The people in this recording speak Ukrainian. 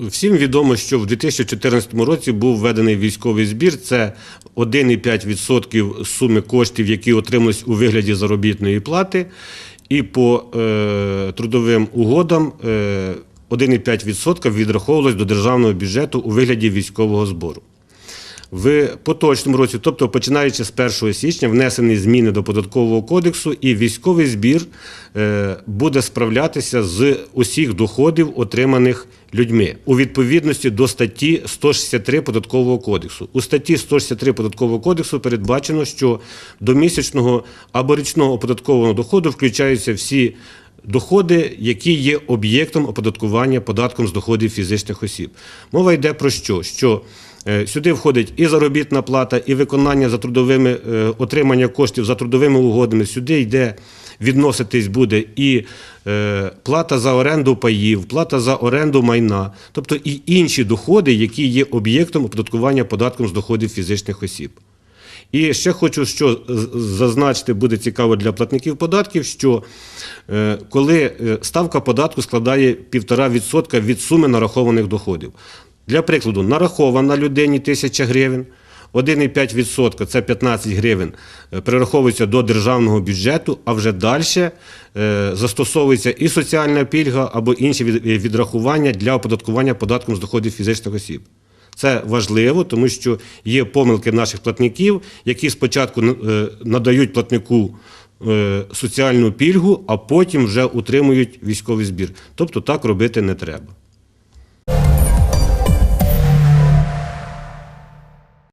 Всім відомо, що в 2014 році був введений військовий збір. Це 1,5% суми коштів, які отримались у вигляді заробітної плати, і по е, трудовим угодам е, 1,5% відраховувалось до державного бюджету у вигляді військового збору. В поточному році, тобто починаючи з 1 січня, внесені зміни до податкового кодексу, і військовий збір е, буде справлятися з усіх доходів, отриманих людьми у відповідності до статті 163 податкового кодексу. У статті 163 податкового кодексу передбачено, що до місячного або річного оподаткованого доходу включаються всі доходи, які є об'єктом оподаткування податком з доходів фізичних осіб. Мова йде про що? Що сюди входить і заробітна плата, і виконання за трудовими е, отримання коштів за трудовими угодами. Сюди йде відноситись буде і е, плата за оренду паїв, плата за оренду майна, тобто і інші доходи, які є об'єктом оподаткування податком з доходів фізичних осіб. І ще хочу що зазначити, буде цікаво для платників податків, що е, коли е, ставка податку складає 1,5% від суми нарахованих доходів. Для прикладу, нарахована людині 1000 гривень, 1,5% це 15 гривень е, перераховується до державного бюджету, а вже далі е, застосовується і соціальна пільга або інші відрахування для оподаткування податком з доходів фізичних осіб. Це важливо, тому що є помилки наших платників, які спочатку е, надають платнику е, соціальну пільгу, а потім вже утримують військовий збір. Тобто так робити не треба.